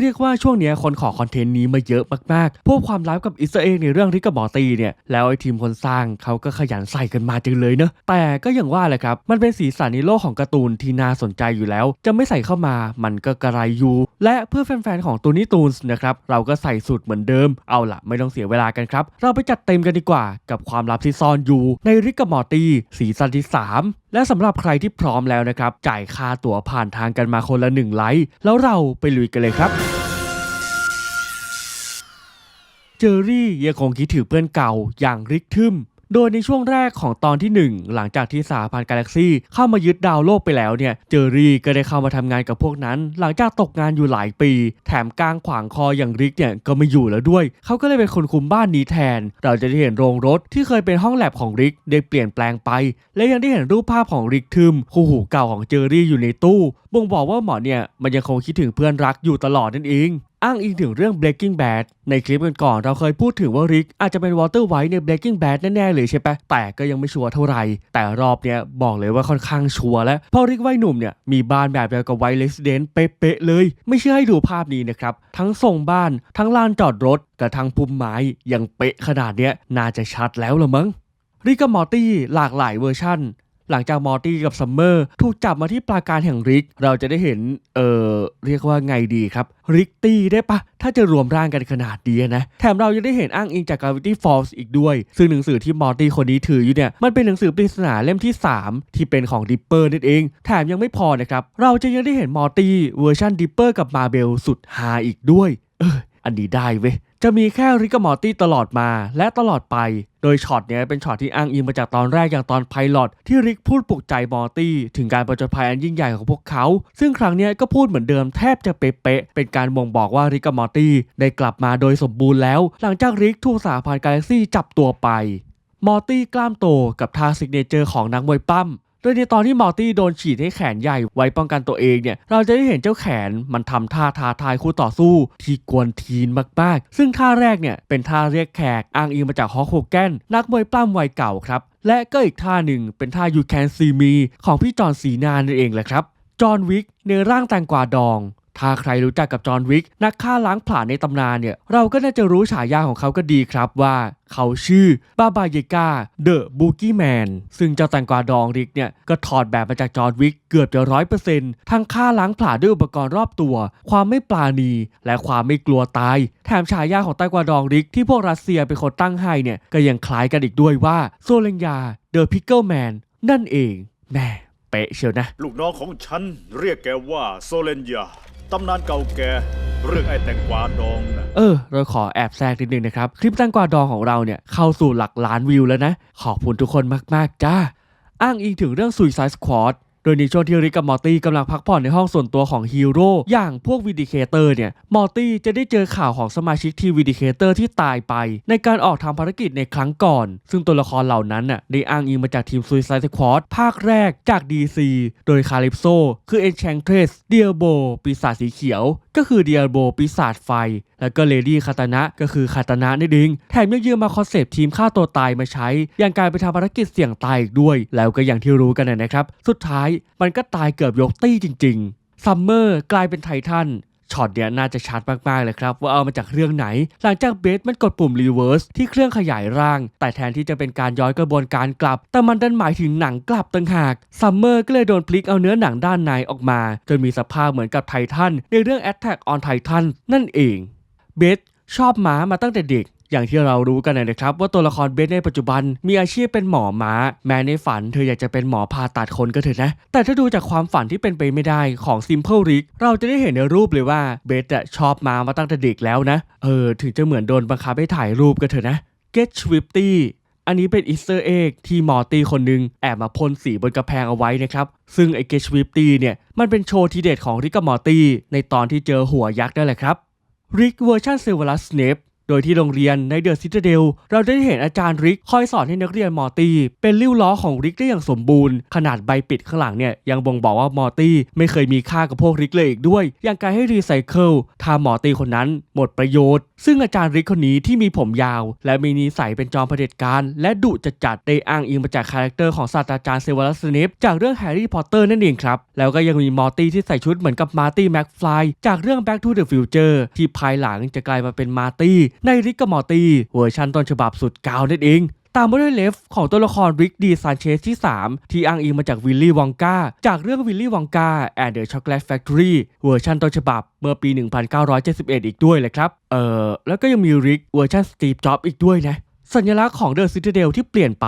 เรียกว่าช่วงเนี้ยคนขอคอนเทนต์นี้มาเยอะมากๆ พวกความลับกับอิสราเอลในเรื่องริกกับหมอตีเนี่ย แล้วไอ้ทีมคนสร้างเขาก็ขยันใส่กันมาจังเลยเนอะ แต่ก็อย่างว่าแหละครับ มันเป็นสีสันในโลกของการ์ตูนที่น่าสนใจอยู่แล้ว จะไม่ใส่เข้ามา มันก็กระไรอยู่ และเพื่อแฟนๆของตูนี่ตูนส์นะครับเราก็ใส่สุดเหมือนเดิมเอาละไม่ต้องเสียเวลากันครับ เราไปจัดเต็มกันดีกว่ากับความลับที่ซ่อนอยู่ ในริกกับมอตีสีสันที่สามและสำหรับใครที่พร้อมแล้วนะครับ จ่ายค่าตั๋วผ่านทางกันมาคนละหนึ่งไลค์แล้วเราไปลุยกันเลยครับเจอรี่ยังคงคิดถึงเพื่อนเก่าอย่างริกทึม โดยในช่วงแรกของตอนที่ 1 หลังจากที่สาพันธ์กาแล็กซี่เข้ามายึดดาวโลกไปแล้วเนี่ย เจอรี่ก็ได้เข้ามาทำงานกับพวกนั้น หลังจากตกงานอยู่หลายปี แถมกลางขวางคออย่างริกเนี่ยก็ไม่อยู่แล้วด้วย เขาก็เลยเป็นคนคุมบ้านนี้แทน เราจะได้เห็นโรงรถที่เคยเป็นห้องแลบของริกได้เปลี่ยนแปลงไป และยังได้เห็นรูปภาพของริกทึมคู่หูเก่าของเจอรี่อยู่ในตู้ บ่งบอกว่าหมอเนี่ยมันยังคงคิดถึงเพื่อนรักอยู่ตลอดนั่นเอง อ้างอิงถึงเรื่อง Breaking Bad ในคลิปกันก่อนๆเราเคยพูดถึงว่าริกอาจจะเป็นวอเตอร์ไวท์ใน Breaking Bad แน่ๆเลยใช่ปะแต่ก็ยังไม่ชัวร์เท่าไหร่ แต่รอบเนี้ยบอกเลยว่าค่อนข้างชัวร์แล้วเพราะริกวัยหนุ่มเนี่ยมีบ้านแบบเดียวกับไวท์เลสเดนเป๊ะๆเลย ไม่เชื่อให้ดูภาพนี้นะครับ ทั้งทรงบ้านทั้งลานจอดรถกับทั้งพุ่มไม้ยังเป๊ะขนาดเนี้ยน่าจะชัดแล้วละมั้งริกกับมอร์ตี้หลากหลายเวอร์ชั่น หลังจากมอร์ตี้กับซัมเมอร์ถูกจับมาที่ปราการแห่งริก เราจะได้เห็น เอ่อเรียกว่าไงดีครับ ริกตี้ได้ปะ ถ้าจะรวมร่างกันขนาดนี้นะ แถมเรายังได้เห็นอ้างอิงจาก Gravity Falls อีกด้วย ซึ่งหนังสือที่มอร์ตี้คนนี้ถืออยู่เนี่ย มันเป็นหนังสือปริศนาเล่มที่ 3 ที่เป็นของดิปเปอร์นั่นเอง แถมยังไม่พอนะครับ เราจะยังได้เห็นมอร์ตี้เวอร์ชันดิปเปอร์กับมาเบลสุดฮาอีกด้วย เอออันนี้ได้เว้ย จะมีแค่ริกกับมอร์ตี้ตลอดมาและตลอดไป โดยช็อตเนี้ยเป็นช็อตที่อ้างอิงมาจากตอนแรกอย่างตอนไพลอตที่ริกพูดปลุกใจมอร์ตี้ถึงการประจนภัยอันยิ่งใหญ่ของพวกเขา ซึ่งครั้งเนี้ยก็พูดเหมือนเดิมแทบจะเป๊ะๆเป็นการบ่งบอกว่าริกกับมอร์ตี้ได้กลับมาโดยสมบูรณ์แล้ว หลังจากริกถูกสาพันธ์กาแล็กซี่จับตัวไป มอร์ตี้กล้ามโตกับท่าซิกเนเจอร์ของนักมวยปั้ม โดยในตอนที่มอร์ตี้โดนฉีดให้แขนใหญ่ไว้ป้องกันตัวเองเนี่ย เราจะได้เห็นเจ้าแขนมันทำท่าท้าทายคู่ต่อสู้ ที่กวนทีนมากๆ ซึ่งท่าแรกเนี่ยเป็นท่าเรียกแขกอ้างอิงมาจากฮอกโฮแกนนักมวยปล้ำวัยเก่าครับ และก็อีกท่าหนึ่งเป็นท่า You Can See Me ของพี่จอห์นซีนานั่นเองแหละครับ จอห์นวิกในร่างแตงกวาดอง ถ้าใครรู้จักกับจอห์นวิกนักฆ่าล้างผลาญในตำนานเนี่ย เราก็น่าจะรู้ฉายาของเขาก็ดีครับว่าเขาชื่อบาบาเยกาเดอะบูกี้แมนซึ่งเจ้าแตงกวาดองริกเนี่ย ก็ถอดแบบมาจากจอห์นวิกเกือบจะร้อยเปอร์เซ็นต์ทั้งฆ่าล้างผลาญด้วยอุปกรณ์รอบตัว ความไม่ปราณี และความไม่กลัวตาย แถมฉายาของแตงกวาดองริกที่พวกรัสเซียเป็นคนตั้งให้เนี่ยก็ยังคล้ายกันอีกด้วยว่าโซเลงยาเดอะพิกเกิลแมนนั่นเองแม่เป๊ะเชียวนะ ลูกน้องของฉันเรียกแกว่าโซเลนยา ตำนานเก่าแก่เรื่องไอ้แตงกวาดองนะ เออ เราขอแอบแทรกนิดนึงนะครับ คลิปแตงกวาดองของเราเนี่ย เข้าสู่หลักล้านวิวแล้วนะ ขอบคุณทุกคนมาก ๆ จ้า อ้างอิงถึงเรื่อง Suicide Squad โดยในช่วงที่ริกกับมอร์ตี้กำลังพักผ่อนในห้องส่วนตัวของฮีโร่อย่างพวกวิดิเคเตอร์เนี่ยมอร์ตี้จะได้เจอข่าวของสมาชิกทีมวิดิเคเตอร์ที่ตายไป ในการออกทำภารกิจในครั้งก่อน ซึ่งตัวละครเหล่านั้นน่ะได้อ้างอิงมาจากทีม Suicide Squad ภาคแรกจาก DC โดยคาลิปโซคือ Enchantress เดียโบปีศาจสีเขียว ก็คือเดียโบปีศาจไฟ แล้วก็เลดี้คาตานะก็คือคาตานะนี่เองแถมยังยืมมาคอนเซปต์ทีมฆ่าตัวตายมาใช้ อย่างการไปทำภารกิจเสี่ยงตายอีกด้วย แล้วก็อย่างที่รู้กันนะครับ สุดท้ายมันก็ตายเกือบยกตี้จริงๆซัมเมอร์กลายเป็นไททันช็อตเนี้ยน่าจะชัดมากๆเลยครับว่าเอามาจากเรื่องไหน หลังจากเบสมันกดปุ่มรีเวิร์สที่เครื่องขยายร่าง แต่แทนที่จะเป็นการย้อนกระบวนการกลับ แต่มันดันหมายถึงหนังกลับต่างหากซัมเมอร์ก็เลยโดนพลิกเอาเนื้อหนังด้านในออกมา จนมีสภาพเหมือนกับไททันในเรื่อง Attack on Titan นั่นเอง เบสชอบหมามาตั้งแต่เด็ก อย่างที่เรารู้กันนะครับ ว่าตัวละครเบสในปัจจุบันมีอาชีพเป็นหมอม้า แม้ในฝันเธออยากจะเป็นหมอผ่าตัดคนก็เถอะนะ แต่ถ้าดูจากความฝันที่เป็นไปไม่ได้ของ Simple Rick เราจะได้เห็นในรูปเลยว่าเบสอะชอบม้ามาตั้งแต่เด็กแล้วนะ เออ ถึงจะเหมือนโดนบังคับให้ถ่ายรูปก็เถอะนะ Get Swifty อันนี้เป็นอีสเตอร์เอกที่มอร์ตี้คนหนึงแอบมาพ่นสีบนกระแพงเอาไว้นะครับ ซึ่งไอ้ Get Swifty เนี่ย มันเป็นโชว์ทีเด็ดของริกกับมอร์ตี้ในตอนที่เจอหัวยักษ์นั่นแหละครับ ริกเวอร์ชันเซเวลัสสเนป โดยที่โรงเรียนในเดอะซิตาเดลเราได้เห็นอาจารย์ริกคอยสอนให้นักเรียนมอตี้เป็นริ้วล้อของริกได้อย่างสมบูรณ์ ขนาดใบปิดข้างหลังเนี่ยยังบ่งบอกว่ามอตี้ไม่เคยมีค่ากับพวกริกเลยอีกด้วย อย่างการให้รีไซเคิลถ้ามอตี้คนนั้นหมดประโยชน์ ซึ่งอาจารย์ริกคนนี้ที่มีผมยาว และมีนิสัยเป็นจอมเผด็จการและดุจัดๆได้อ้างอิงมาจากคาแรคเตอร์ของศาสตราจารย์เซเวอรัสสเนปจากเรื่องแฮร์รี่พอตเตอร์นั่นเองครับแล้วก็ยังมีมอตี้ที่ใส่ชุดเหมือนกับมาร์ตี้แม็กฟลายจากเรื่อง Back to the Future ที่ภายหลังจะกลายมาเป็นมาร์ตี้ในริกกับมอตีเวอร์ชันต้นฉบับสุดกาวนั่นเอง ตามมาด้วยเลฟของตัวละครริกดีซานเชสที่ 3 ที่อ้างอิงมาจากวิลลี่วองกาจากเรื่องวิลลี่วองกา and the Chocolate Factory เวอร์ชันต้นฉบับเมื่อปี 1971 อีกด้วยเลยครับ เออแล้วก็ยังมีริกเวอร์ชันสตีฟจ็อบอีกด้วยนะสัญลักษณ์ของเดอะซิตาเดลที่เปลี่ยนไป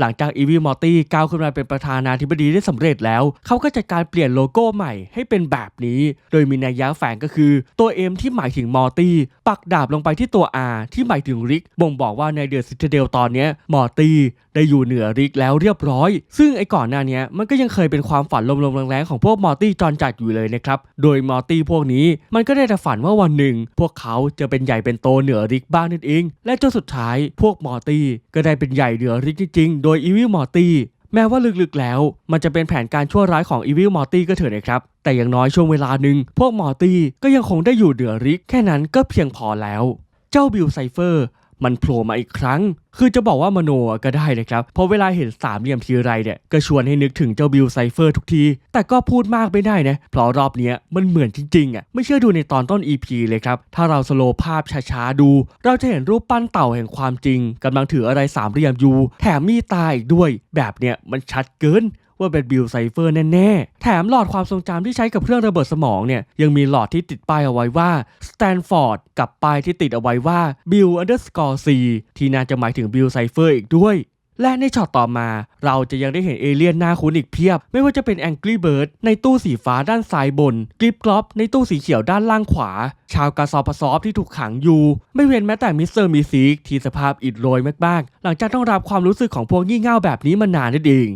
หลังจากอีวีมอร์ตี้ก้าวขึ้นมาเป็นประธานาธิบดีได้สำเร็จแล้ว เขาก็จัดการเปลี่ยนโลโก้ใหม่ให้เป็นแบบนี้ โดยมีนัยยะแฝงก็คือ ตัว M ที่หมายถึงมอร์ตี้ปักดาบลงไปที่ตัว R ที่หมายถึงริก บ่งบอกว่าในเดอะซิตเดลตอนนี้มอร์ตี้ได้อยู่เหนือริกแล้วเรียบร้อย ซึ่งไอ้ก่อนหน้านี้มันก็ยังเคยเป็นความฝันลมๆแรงๆของพวกมอร์ตี้จอนจัดอยู่เลยนะครับ โดยมอร์ตี้พวกนี้มันก็ได้แต่ฝันว่าวันหนึ่ง พวกเขาจะเป็นใหญ่เป็นโตเหนือริกบ้างนั่นเอง และจนสุดท้ายพวกมอร์ตี้ก็ได้เป็นใหญ่เหนือริกจริงโดยอีวิลมอร์ตี้แม้ว่าลึกๆแล้ว มันจะเป็นแผนการชั่วร้ายของอีวิลมอร์ตี้ก็เถอะนะครับ แต่อย่างน้อยช่วงเวลาหนึ่งพวกมอร์ตี้ก็ยังคงได้อยู่เหนือริกแค่นั้นก็เพียงพอแล้ว เจ้าบิลไซเฟอร์ มันโผล่มาอีกครั้ง คือจะบอกว่ามโนก็ได้นะครับ เพราะเวลาเห็นสามเหลี่ยมทีไรเนี่ยก็ชวนให้นึกถึงเจ้าบิลไซเฟอร์ทุกที แต่ก็พูดมากไม่ได้นะ เพราะรอบนี้มันเหมือนจริงๆอะ ไม่เชื่อดูในตอนต้น EP เลยครับ ถ้าเราสโลว์ภาพช้าๆดู เราจะเห็นรูปปั้นเต่าแห่งความจริงกำลังถืออะไรสามเหลี่ยมอยู่ แถมมีตาอีกด้วย แบบเนี้ยมันชัดเกิน ว่าเป็นบิลไซเฟอร์แน่ๆ แถมหลอดความทรงจำที่ใช้กับเครื่องระเบิดสมองเนี่ยยังมีหลอดที่ติดป้ายเอาไว้ว่า Stanford กับป้ายที่ติดเอาไว้ว่า Bill underscore C ที่น่าจะหมายถึงบิลไซเฟอร์อีกด้วยและในช็อตต่อมา เราจะยังได้เห็นเอเลี่ยนหน้าคุ้นอีกเพียบ ไม่ว่าจะเป็น Angry Bird ในตู้สีฟ้าด้านซ้ายบนกริปกลอปในตู้สีเขียวด้านล่างขวา ชาวกาซอปซอฟที่ถูกขังอยู่ ไม่เว้นแม้แต่มิสเตอร์มิซิกที่สภาพอิดโรยมากๆ หลังจากต้องรับความรู้สึกของพวกงี่เง่าแบบนี้มานานนั่นเอง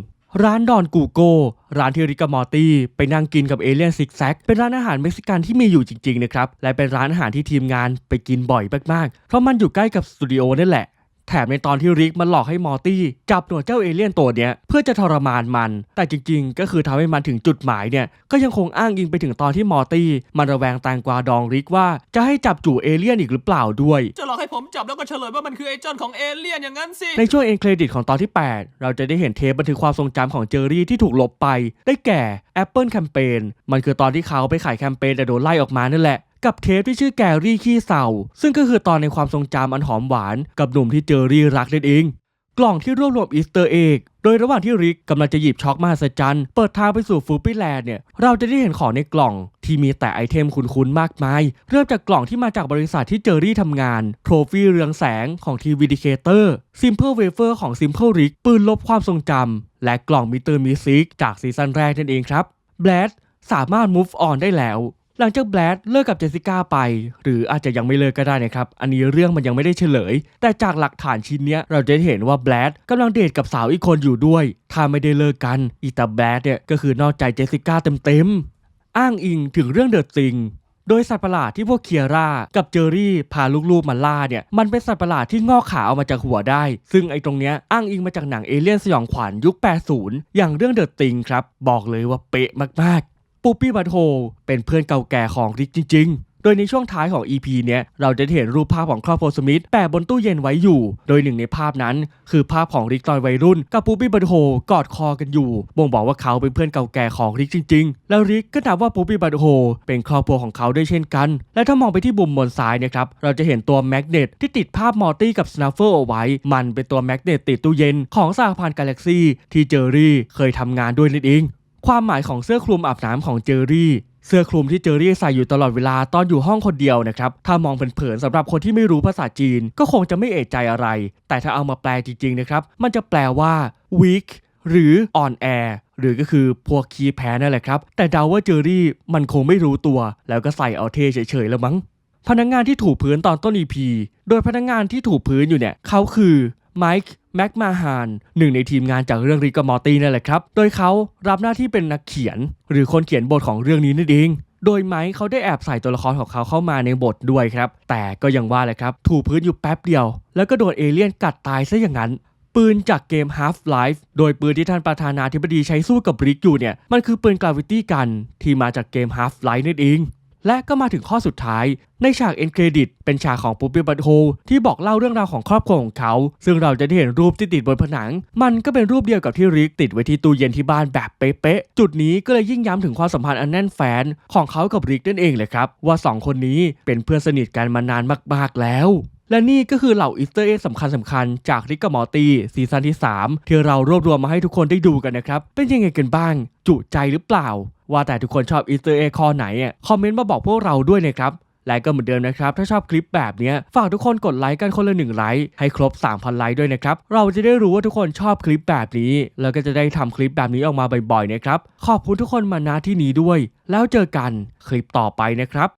ร้านดอนกูโกร้านที่ริกามอร์ตี้ไปนั่งกินกับเอเลียนซิกแซกเป็นร้านอาหารเม็กซิกันที่มีอยู่จริงๆนะครับและเป็นร้านอาหารที่ทีมงานไปกินบ่อยมากๆเพราะมันอยู่ใกล้กับสตูดิโอนั่นแหละ แถมในตอนที่ริกมันหลอกให้มอร์ตี้จับหนวดเจ้าเอเลี่ยนตัวเนี้ยเพื่อจะทรมานมัน แต่จริงๆ ก็คือทำให้มันถึงจุดหมายเนี่ยก็ยังคงอ้างอิงไปถึงตอนที่มอร์ตี้มันระแวงแตงกวาดองริกว่าจะให้จับจู่เอเลี่ยนอีกหรือเปล่าด้วย จะหลอกให้ผมจับแล้วก็เฉลยว่ามันคือไอ้เจอนของเอเลี่ยนอย่างนั้นสิ ในช่วงเอ็นเครดิตของตอนที่ 8 เราจะได้เห็นเทปบันทึกความทรงจำของเจอรี่ที่ถูกลบไป ได้แก่ Apple Campaign มันคือตอนที่เขาไปขายแคมเปญแต่โดนไล่ออกมานั่นแหละ กับเทปที่ชื่อแกรี่ขี้เศร้าซึ่งก็คือตอนในความทรงจำอันหอมหวาน กับหนุ่มที่เจอรี่รักนั่นเอง กล่องที่รวบรวมอีสเตอร์เอกโดยระหว่างที่ริกกำลังจะหยิบช็อกมหัศจรรย์เปิดทางไปสู่ฟูปี้แลนด์เนี่ยเราจะได้เห็นของในกล่องที่มีแต่ไอเทมคุ้นๆมากมาย เริ่มจากกล่องที่มาจากบริษัทที่เจอรี่ทำงาน โทรฟี่เรืองแสงของทีวีดิเคเตอร์ซิมเ l ิลเวเฟอร์ของซิมเ l ิลริกปืนลบความทรงจำและกล่องมิเตอร์มิซิกจากซีซั่นแรกนั่นเองครับแบลดสามารถ move on ได้แล้ว หลังจากแบลดเลิกกับเจสสิก้าไป หรืออาจจะยังไม่เลิกก็ได้นะครับ อันนี้เรื่องมันยังไม่ได้เฉลย แต่จากหลักฐานชิ้นนี้เราจะเห็นว่าแบลดกำลังเดทกับสาวอีกคนอยู่ด้วย ถ้าไม่ได้เลิกกันอีตาแบลดเนี่ยก็คือนอกใจเจสสิก้าเต็มๆ อ้างอิงถึงเรื่องเดอะซิงโดยสัตว์ประหลาดที่พวกเคียร่ากับเจอรี่พาลูกๆมาล่าเนี่ยมันเป็นสัตว์ประหลาดที่งอกขาออกมาจากหัวได้ ซึ่งไอ้ตรงเนี้ยอ้างอิงมาจากหนังเอเลี่ยนสยองขวัญยุค 80 อย่างเรื่องเดอะติงครับ บอกเลยว่าเป๊ะมากๆ ปูปี้บัตโฮเป็นเพื่อนเก่าแก่ของริกจริง ๆโดยในช่วงท้ายของ EP เนี้ยเราจะเห็นรูปภาพของครอบครัวสมิธแปะบนตู้เย็นไว้อยู่ โดยหนึ่งในภาพนั้น คือภาพของริกตอนวัยรุ่น กับปูปี้บัตโฮกอดคอกันอยู่ บ่งบอกว่าเขาเป็นเพื่อนเก่าแก่ของริกจริง ๆ แล้วริกก็นับว่าปูปี้บัตโฮเป็นครอบครัวของเขาด้วยเช่นกัน และถ้ามองไปที่บุมบนซ้ายนะครับ เราจะเห็นตัวแมกเนตที่ติดภาพมอร์ตี้กับสนาฟเฟิลเอาไว้ มันเป็นตัวแมกเนตติดตู้เย็นของสหพันธ์กาแล็กซี่ที่เจอรี่เคยทำงานด้วยนั่นเอง ความหมายของเสื้อคลุมอาบน้ำของเจอรี่ เสื้อคลุมที่เจอรี่ใส่อยู่ตลอดเวลาตอนอยู่ห้องคนเดียวนะครับ ถ้ามองเผินๆสำหรับคนที่ไม่รู้ภาษาจีนก็คงจะไม่เอะใจอะไร แต่ถ้าเอามาแปลจริงๆนะครับ มันจะแปลว่า weak หรือ on air หรือก็คือพวกขี้แพ้นั่นแหละครับ แต่เดาว่าเจอรี่มันคงไม่รู้ตัว แล้วก็ใส่เอาเทเฉยๆแล้วมั้ง พนักงานที่ถูพื้นตอนต้น EP โดยพนักงานที่ถูพื้นอยู่เนี่ยเขาคือ ไมค์แม็กมาฮานหนึ่งในทีมงานจากเรื่องริกมอร์ตี้นั่นแหละครับ โดยเขารับหน้าที่เป็นนักเขียน หรือคนเขียนบทของเรื่องนี้นั่นเองโดยไมค์เขาได้แอบใส่ตัวละครของเขาเข้ามาในบทด้วยครับ แต่ก็ยังว่าแหละครับ ถูพื้นอยู่แป๊บเดียว แล้วก็โดนเอเลี่ยนกัดตายซะอย่างนั้น ปืนจากเกม Half-Life โดยปืนที่ท่านประธานาธิบดีใช้สู้กับบริกอยู่เนี่ย มันคือปืนกราวิตี้กันที่มาจากเกม Half-Life นั่นเอง และก็มาถึงข้อสุดท้าย ในฉากเอ็นเครดิตเป็นฉากของปุ๊บปี้บัตโฮที่บอกเล่าเรื่องราวของครอบครัวของเขา ซึ่งเราจะได้เห็นรูปที่ติดบนผนัง มันก็เป็นรูปเดียวกับที่ริกติดไว้ที่ตู้เย็นที่บ้านแบบเป๊ะๆจุดนี้ก็เลยยิ่งย้ำถึงความสัมพันธ์อันแน่นแฟนของเขากับริกนั่นเองเลยครับว่าสองคนนี้เป็นเพื่อนสนิทกันมานานมากๆแล้วและนี่ก็คือเหล่าอีสเตอร์เอ็กสำคัญสำคัญๆจากริกกับมอตีซีซั่นที่ 3 ที่เรารวบรวมมาให้ทุกคนได้ดูกันนะครับ เป็นยังไงกันบ้าง จุใจหรือเปล่า ว่าแต่ทุกคนชอบอีสเตอร์เอ็กข้อไหนอะคอมเมนต์มาบอกพวกเราด้วยนะครับและก็เหมือนเดิมนะครับ ถ้าชอบคลิปแบบนี้ฝากทุกคนกดไลค์กันคนละหนึ่งไลค์ให้ครบ 3,000 ไลค์ด้วยนะครับ เราจะได้รู้ว่าทุกคนชอบคลิปแบบนี้ แล้วก็จะได้ทำคลิปแบบนี้ออกมาบ่อยๆนะครับ ขอบคุณทุกคนมาณที่นี้ด้วย แล้วเจอกันคลิปต่อไปนะครับ